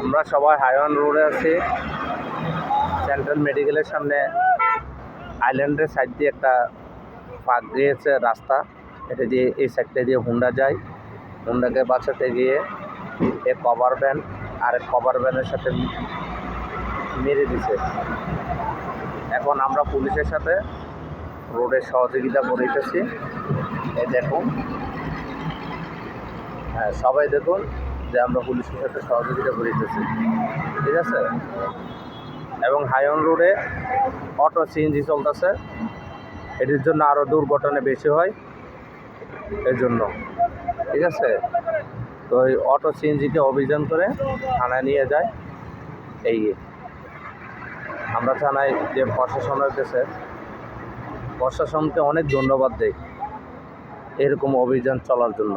আমরা সবাই হাইওয়ান রোডে আছি। সেন্ট্রাল মেডিকেলের সামনে আইল্যান্ডের সাইড দিয়ে একটা পাক দিয়েছে রাস্তা। এটা দিয়ে এই সাইডটা দিয়ে হুন্ডা যায়। হুন্ডাকে বাঁচাতে গিয়ে এ কভার ভ্যান আর এক কভার ভ্যানের সাথে মেরে দিছে। এখন আমরা পুলিশের সাথে রোডের সহযোগিতা করিতেছি এ দেখুন। হ্যাঁ সবাই দেখুন। যে আমরা পুলিশের সাথে সহযোগিতা করিতেছি। ঠিক আছে? এবং হাইওন রোডে অটো সিএনজি চলতেছে। এটির জন্য আরও দুর্ঘটনা বেশি হয় এর জন্য ঠিক আছে? তো ওই অটো সিএনজিকে অভিযান করে থানায় নিয়ে যায়। এই আমরা থানায় যে প্রশাসনের কাছে প্রশাসনকে অনেক ধন্যবাদ দেই। এরকম অভিযান চলার জন্য।